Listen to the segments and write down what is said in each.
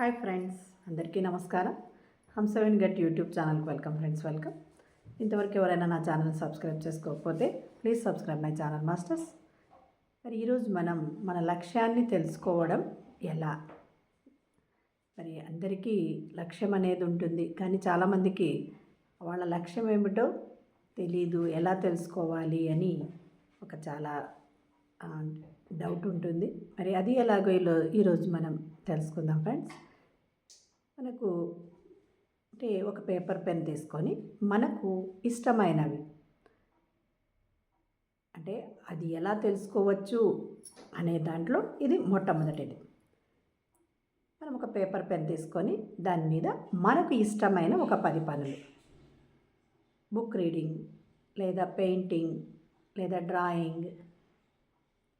Hi friends అందరికీ నమస్కారం. హంసవిన్ గట్ యూట్యూబ్ ఛానల్కి వెల్కమ్ ఫ్రెండ్స్ వెల్కమ్. ఇంతవరకు ఎవరైనా నా ఛానల్ సబ్స్క్రైబ్ చేసుకోకపోతే please subscribe my channel masters. మరి ఈరోజు మనం మన లక్ష్యాన్ని తెలుసుకోవడం ఎలా? మరి అందరికీ లక్ష్యం అనేది ఉంటుంది కానీ చాలామందికి వాళ్ళ లక్ష్యం ఏమిటో తెలీదు ఎలా తెలుసుకోవాలి అని ఒక చాలా డౌట్ ఉంటుంది. మరి అది ఎలాగో ఈలో- ఈరోజు మనం తెలుసుకుందాం ఫ్రెండ్స్. మనకు అంటే ఒక పేపర్ పెన్ తీసుకొని మనకు ఇష్టమైనవి. అంటే అది ఎలా తెలుసుకోవచ్చు అనే దాంట్లో ఇది మొట్టమొదటిది. మనం ఒక పేపర్ పెన్ తీసుకొని దాని మీద మనకు ఇష్టమైన ఒక పది పనులు. బుక్ రీడింగ్ లేదా పెయింటింగ్ లేదా డ్రాయింగ్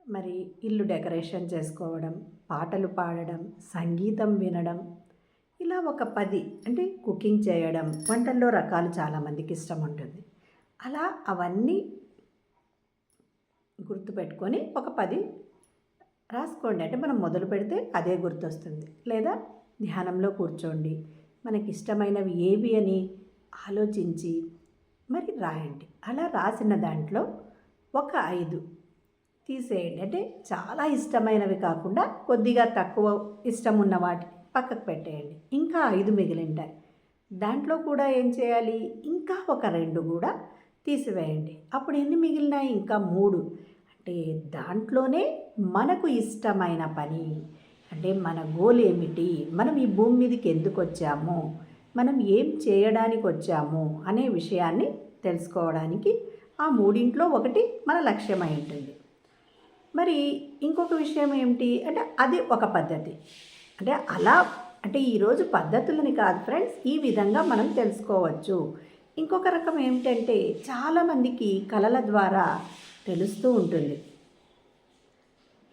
మరి ఇల్లు డెకరేషన్ చేసుకోవడం పాటలు పాడడం సంగీతం వినడం ఇలా ఒక పది అంటే కుకింగ్ చేయడం వంటల్లో రకాలు చాలామందికి ఇష్టం ఉంటుంది. అలా అవన్నీ గుర్తుపెట్టుకొని ఒక పది రాసుకోండి. అంటే మనం మొదలు పెడితే అదే గుర్తొస్తుంది. లేదా ధ్యానంలో కూర్చోండి. మనకి ఇష్టమైనవి ఏవి అని ఆలోచించి మరి రాయండి. అలా రాసిన దాంట్లో ఒక ఐదు తీసేయండి. అంటే చాలా ఇష్టమైనవి కాకుండా కొద్దిగా తక్కువ ఇష్టం ఉన్న వాటిని పక్కకు పెట్టేయండి. ఇంకా ఐదు మిగిలింటాయి. దాంట్లో కూడా ఏం చేయాలి? ఇంకా ఒక రెండు కూడా తీసివేయండి. అప్పుడు ఎన్ని మిగిలినాయి? ఇంకా మూడు. అంటే దాంట్లోనే మనకు ఇష్టమైన పని అంటే మన గోల్ ఏమిటి? మనం ఈ భూమి మీదకి ఎందుకు వచ్చాము? మనం ఏం చేయడానికి వచ్చాము? అనే విషయాన్ని తెలుసుకోవడానికి ఆ మూడింట్లో ఒకటి మన లక్ష్యమై ఉంటుంది. మరి ఇంకొక విషయం ఏమిటి? అంటే అది ఒక పద్ధతి. అంటే అలా అంటే ఈరోజు పద్ధతులని కాదు ఫ్రెండ్స్ ఈ విధంగా మనం తెలుసుకోవచ్చు. ఇంకొక రకం ఏమిటంటే చాలామందికి కళల ద్వారా తెలుస్తూ ఉంటుంది.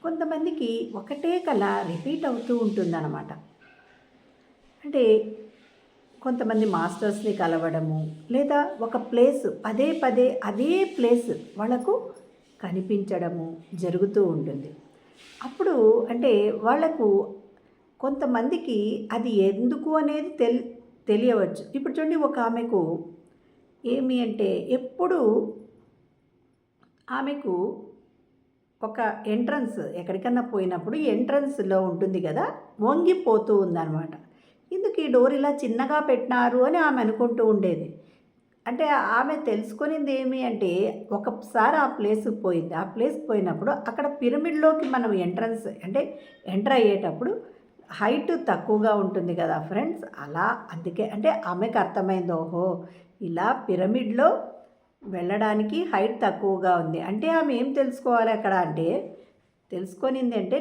కొంతమందికి ఒకటే కళ రిపీట్ అవుతూ ఉంటుందన్నమాట. అంటే కొంతమంది మాస్టర్స్ని కలవడము లేదా ఒక ప్లేస్ పదే పదే అదే ప్లేస్ వాళ్ళకు కనిపించడము జరుగుతూ ఉంటుంది. అప్పుడు అంటే వాళ్ళకు కొంతమందికి అది ఎందుకు అనేది తెలి తెలియవచ్చు. ఇప్పుడు చూడండి ఒక ఆమెకు ఏమి అంటే ఎప్పుడు ఆమెకు ఒక ఎంట్రన్స్ ఎక్కడికన్నా పోయినప్పుడు ఎంట్రన్స్లో ఉంటుంది కదా వంగిపోతూ ఉందన్నమాట. ఎందుకు ఈ డోర్ ఇలా చిన్నగా పెట్టినారు అని ఆమె అనుకుంటూ ఉండేది. అంటే ఆమె తెలుసుకునింది ఏమి అంటే ఒకసారి ఆ ప్లేస్కి పోయింది. ఆ ప్లేస్కి పోయినప్పుడు అక్కడ పిరమిడ్లోకి మనం ఎంట్రన్స్ అంటే ఎంటర్ అయ్యేటప్పుడు హైట్ తక్కువగా ఉంటుంది కదా ఫ్రెండ్స్ అలా అందుకే అంటే ఆమెకు అర్థమైంది ఓహో ఇలా పిరమిడ్లో వెళ్ళడానికి హైట్ తక్కువగా ఉంది. అంటే ఆమె ఏం తెలుసుకోవాలి అక్కడ అంటే తెలుసుకొనింది అంటే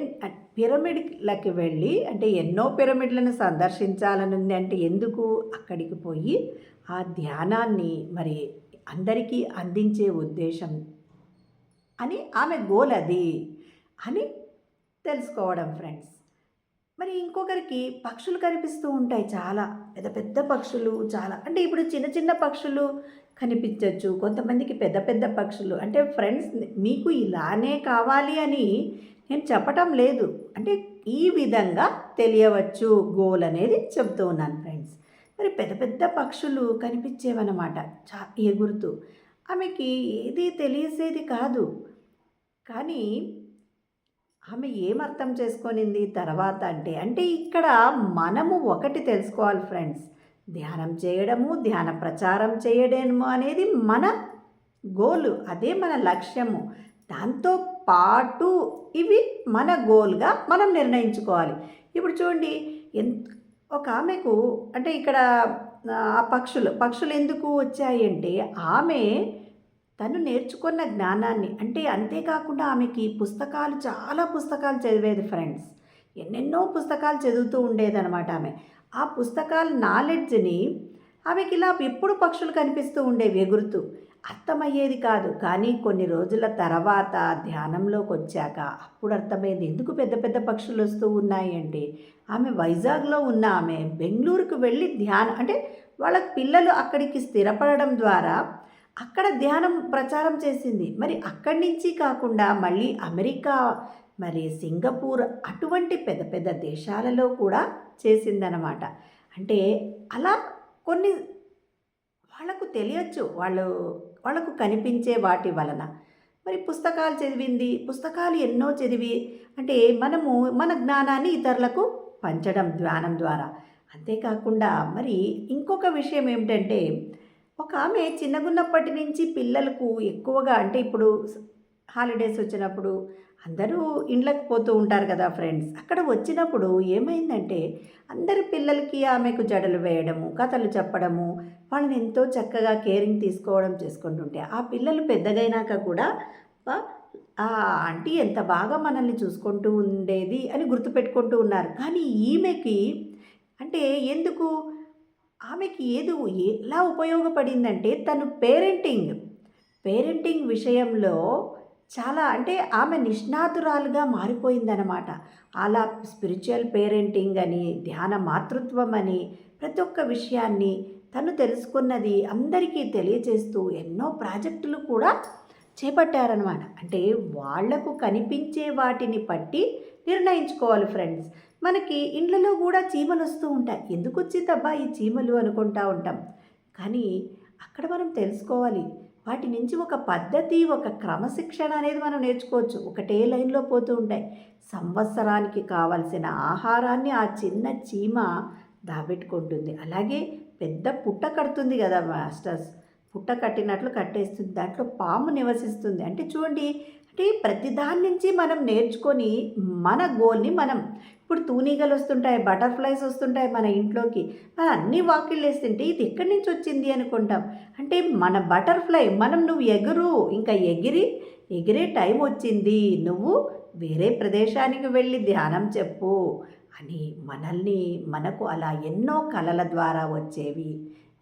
పిరమిడ్లకి వెళ్ళి అంటే ఎన్నో పిరమిడ్లను సందర్శించాలని ఉంది అంటే ఎందుకు అక్కడికి పోయి ఆ ధ్యానాన్ని మరి అందరికీ అందించే ఉద్దేశం అని ఆమె గోల్ అది అని తెలుసుకోవడం ఫ్రెండ్స్. ఇంకొకరికి పక్షులు కనిపిస్తూ ఉంటాయి చాలా. పెద్ద పెద్ద పక్షులు చాలా. అంటే ఇప్పుడు చిన్న చిన్న పక్షులు కనిపించవచ్చు కొంతమందికి పెద్ద పెద్ద పక్షులు. అంటే ఫ్రెండ్స్ మీకు ఇలానే కావాలి అని నేను చెప్పటం లేదు. అంటే ఈ విధంగా తెలియవచ్చు గోల్ అనేది చెప్తూ ఉన్నాను ఫ్రెండ్స్. మరి పెద్ద పెద్ద పక్షులు కనిపించేవన్నమాట. చా ఎగురుతూ ఆమెకి ఏది తెలిసేది కాదు. కానీ ఆమె ఏం అర్థం చేసుకొనింది తర్వాత అంటే అంటే ఇక్కడ మనము ఒకటి తెలుసుకోవాలి ఫ్రెండ్స్. ధ్యానం చేయడము ధ్యాన ప్రచారం చేయడము అనేది మన గోలు అదే మన లక్ష్యము. దాంతో పాటు ఇవి మన గోల్గా మనం నిర్ణయించుకోవాలి. ఇప్పుడు చూడండి ఎంత ఒక ఆమెకు అంటే ఇక్కడ ఆ పక్షులు పక్షులు ఎందుకు వచ్చాయంటే ఆమె తను నేర్చుకున్న జ్ఞానాన్ని అంటే అంతేకాకుండా ఆమెకి పుస్తకాలు చాలా పుస్తకాలు చదివేది ఫ్రెండ్స్. ఎన్నెన్నో పుస్తకాలు చదువుతూ ఉండేదన్నమాట ఆమె. ఆ పుస్తకాల నాలెడ్జ్ని ఆమెకి ఇలా ఎప్పుడు పక్షులు కనిపిస్తూ ఉండేవి ఎగురుతూ. అర్థమయ్యేది కాదు. కానీ కొన్ని రోజుల తర్వాత ధ్యానంలోకి వచ్చాక అప్పుడు అర్థమైంది ఎందుకు పెద్ద పెద్ద పక్షులు వస్తూ ఉన్నాయండి ఆమె వైజాగ్లో ఉన్న ఆమె బెంగళూరుకు వెళ్ళి ధ్యానం అంటే వాళ్ళ పిల్లలు అక్కడికి స్థిరపడడం ద్వారా అక్కడ ధ్యానం ప్రచారం చేసింది. మరి అక్కడి నుంచి కాకుండా మళ్ళీ అమెరికా మరి సింగపూర్ అటువంటి పెద్ద పెద్ద దేశాలలో కూడా చేసిందనమాట అంటే అలా కొన్ని వాళ్ళకు తెలియచ్చు. వాళ్ళు వాళ్ళకు కనిపించే వాటి వలన. మరి పుస్తకాలు చదివింది పుస్తకాలు ఎన్నో చదివి అంటే మనము మన జ్ఞానాన్ని ఇతరులకు పంచడం ధ్యానం ద్వారా. అంతేకాకుండా మరి ఇంకొక విషయం ఏమిటంటే ఒక ఆమె చిన్నగున్నప్పటి నుంచి పిల్లలకు ఎక్కువగా అంటే ఇప్పుడు హాలిడేస్ వచ్చినప్పుడు అందరూ ఇండ్లకు పోతూ ఉంటారు కదా ఫ్రెండ్స్. అక్కడ వచ్చినప్పుడు ఏమైందంటే అందరి పిల్లలకి ఆమెకు జడలు వేయడము కథలు చెప్పడము వాళ్ళని ఎంతో చక్కగా కేరింగ్ తీసుకోవడం చేసుకుంటుంటే ఆ పిల్లలు పెద్దగైనాక కూడా ఆ ఆంటీ ఎంత బాగా మనల్ని చూసుకుంటూ ఉండేది అని గుర్తుపెట్టుకుంటూ ఉన్నారు. కానీ ఈమెకి అంటే ఎందుకు ఆమెకి ఏదో ఎలా ఉపయోగపడిందంటే తను పేరెంటింగ్. పేరెంటింగ్ విషయంలో చాలా అంటే ఆమె నిష్ణాతురాలుగా మారిపోయిందనమాట అలా స్పిరిచువల్ పేరెంటింగ్ అని ధ్యాన మాతృత్వం అని ప్రతి ఒక్క విషయాన్ని తను తెలుసుకున్నది అందరికీ తెలియజేస్తూ ఎన్నో ప్రాజెక్టులు కూడా చేపట్టారనమాట అంటే వాళ్ళకు కనిపించే వాటిని పట్టి నిర్ణయించుకోవాలి ఫ్రెండ్స్. మనకి ఇండ్లలో కూడా చీమలు వస్తూ ఉంటాయి. ఎందుకు వచ్చిద్దబ్బా ఈ చీమలు అనుకుంటా ఉంటాం. కానీ అక్కడ మనం తెలుసుకోవాలి. వాటి నుంచి ఒక పద్ధతి ఒక క్రమశిక్షణ అనేది మనం నేర్చుకోవచ్చు. ఒకటే లైన్లో పోతూ ఉంటాయి. సంవత్సరానికి కావలసిన ఆహారాన్ని ఆ చిన్న చీమ దాబెట్టుకుంటుంది. అలాగే పెద్ద పుట్ట కడుతుంది కదా మాస్టర్స్. పుట్ట కట్టినట్లు కట్టేస్తుంది. దాంట్లో పాము నివసిస్తుంది. అంటే చూడండి అంటే ప్రతిదాని నుంచి మనం నేర్చుకొని మన గోల్ని మనం ఇప్పుడు తూనీగలు వస్తుంటాయి బటర్ఫ్లైస్ వస్తుంటాయి మన ఇంట్లోకి మన అన్ని వాకిళ్ళు వేస్తుంటే ఇది ఎక్కడి నుంచి వచ్చింది అనుకుంటాం. అంటే మన బటర్ఫ్లై మనం నువ్వు ఎగురు ఇంకా ఎగిరి ఎగిరే టైం వచ్చింది నువ్వు వేరే ప్రదేశానికి వెళ్ళి ధ్యానం చెప్పు అని మనల్ని మనకు అలా ఎన్నో కళల ద్వారా వచ్చేవి.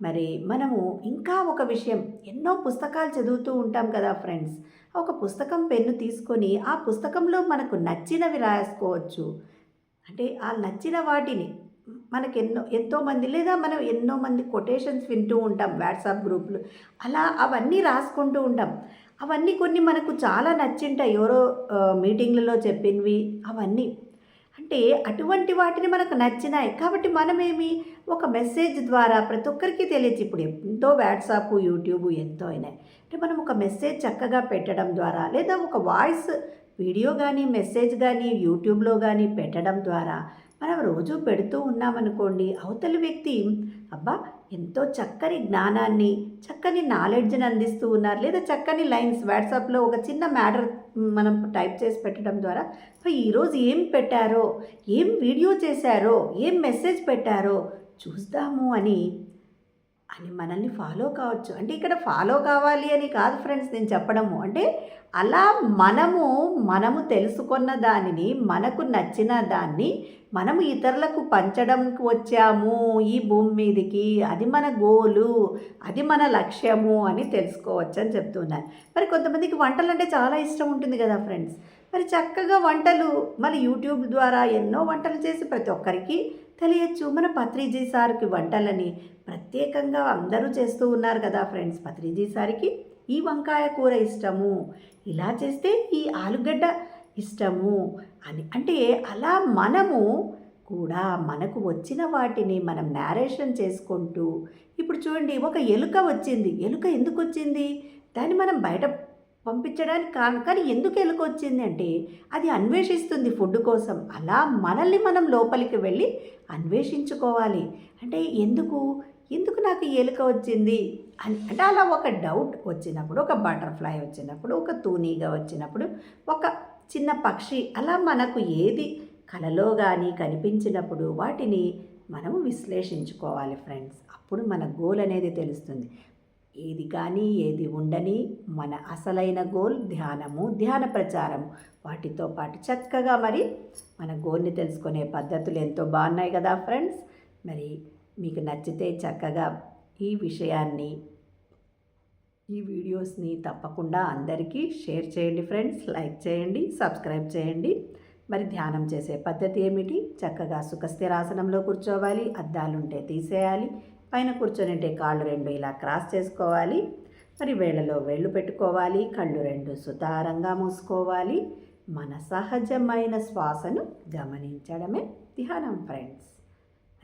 మరి మనము ఇంకా ఒక విషయం ఎన్నో పుస్తకాలు చదువుతూ ఉంటాం కదా ఫ్రెండ్స్. ఒక పుస్తకం పెన్ను తీసుకొని ఆ పుస్తకంలో మనకు నచ్చినవి రాసుకోవచ్చు. అంటే ఆ నచ్చిన వాటిని మనకి ఎన్నో ఎంతోమంది లేదా మనం ఎన్నో మంది కొటేషన్స్ వింటూ ఉంటాం వాట్సాప్ గ్రూపులు అలా అవన్నీ రాసుకుంటూ ఉంటాం. అవన్నీ కొన్ని మనకు చాలా నచ్చింటాయి. ఎవరో మీటింగ్లలో చెప్పినవి అవన్నీ. అంటే అటువంటి వాటిని మనకు నచ్చినాయి. కాబట్టి మనమేమి ఒక మెసేజ్ ద్వారా ప్రతి ఒక్కరికి తెలియచ్చు. ఇప్పుడు ఎంతో వాట్సాప్ యూట్యూబ్ ఎంతో అయినాయి. అంటే మనం ఒక మెసేజ్ చక్కగా పెట్టడం ద్వారా లేదా ఒక వాయిస్ వీడియో కానీ మెసేజ్ కానీ యూట్యూబ్లో కానీ పెట్టడం ద్వారా మనం రోజు పెడుతూ ఉన్నామనుకోండి అవతలి వ్యక్తి అబ్బా! ఎంతో చక్కని జ్ఞానాన్ని చక్కని నాలెడ్జ్ని అందిస్తూ ఉన్నారు. లేదా చక్కని లైన్స్ వాట్సాప్లో ఒక చిన్న మ్యాటర్ మనం టైప్ చేసి పెట్టడం ద్వారా ఈరోజు ఏం పెట్టారో? ఏం వీడియో చేశారో? ఏం మెసేజ్ పెట్టారో? చూద్దాము అని అని మనల్ని ఫాలో కావచ్చు. అంటే ఇక్కడ ఫాలో కావాలి అని కాదు ఫ్రెండ్స్ నేను చెప్పడము. అంటే అలా మనము మనము తెలుసుకున్న దానిని మనకు నచ్చిన దాన్ని మనము ఇతరులకు పంచడంకి వచ్చాము ఈ భూమి మీదకి. అది మన గోలు అది మన లక్ష్యము అని తెలుసుకోవచ్చు అని చెప్తున్నాను మరి కొంతమందికి వంటలు అంటే చాలా ఇష్టం ఉంటుంది కదా ఫ్రెండ్స్ మరి చక్కగా వంటలు మన యూట్యూబ్ ద్వారా ఎన్నో వంటలు చేసి ప్రతి ఒక్కరికి తెలియచ్చు. మన పత్రిజీ సార్కి వంటలని ప్రత్యేకంగా అందరూ చేస్తూ ఉన్నారు కదా ఫ్రెండ్స్. పత్రిజీ సార్కి ఈ వంకాయ కూర ఇష్టము. ఇలా చేస్తే ఈ ఆలుగడ్డ ఇష్టము అని. అంటే అలా మనము కూడా మనకు వచ్చిన వాటిని మనం నేరేషన్ చేసుకుంటూ ఇప్పుడు చూడండి ఒక ఎలుక వచ్చింది. ఎలుక ఎందుకు వచ్చింది? దాన్ని మనం బయట పంపించడానికి కాను కానీ ఎందుకు ఎలుక అంటే అది అన్వేషిస్తుంది ఫుడ్ కోసం. అలా మనల్ని మనం లోపలికి వెళ్ళి అన్వేషించుకోవాలి. అంటే ఎందుకు? ఎందుకు నాకు ఎలుక వచ్చింది? అని అంటే అలా ఒక డౌట్ వచ్చినప్పుడు ఒక బటర్ఫ్లై వచ్చినప్పుడు ఒక తూనీగా వచ్చినప్పుడు ఒక చిన్న పక్షి అలా మనకు ఏది కలలో కానీ కనిపించినప్పుడు వాటిని మనము విశ్లేషించుకోవాలి ఫ్రెండ్స్. అప్పుడు మన గోల్ అనేది తెలుస్తుంది. ఏది కానీ ఏది ఉండని మన అసలైన గోల్ ధ్యానము ధ్యాన ప్రచారము. వాటితో పాటు చక్కగా మరి మన గోల్ని తెలుసుకునే పద్ధతులు ఎంతో బాగున్నాయి కదా ఫ్రెండ్స్. మరి మీకు నచ్చితే చక్కగా ఈ విషయాన్ని ఈ వీడియోస్ని తప్పకుండా అందరికీ షేర్ చేయండి ఫ్రెండ్స్. లైక్ చేయండి సబ్స్క్రైబ్ చేయండి. మరి ధ్యానం చేసే పద్ధతి ఏమిటి? చక్కగా సుఖస్థిరాసనంలో కూర్చోవాలి అద్దాలుంటే తీసేయాలి పైన కూర్చొని కాళ్ళు రెండు ఇలా క్రాస్ చేసుకోవాలి. మరి వేళ్ళలో వేళ్ళు పెట్టుకోవాలి. కళ్ళు రెండు సుతారంగా మూసుకోవాలి. మన సహజమైన శ్వాసను గమనించడమే ధ్యానం ఫ్రెండ్స్.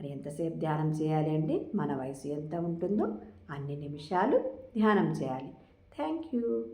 మరి ఎంతసేపు ధ్యానం చేయాలి అండి మన వయసు ఎంత ఉంటుందో అన్ని నిమిషాలు ధ్యానం చేయాలి. Thank you.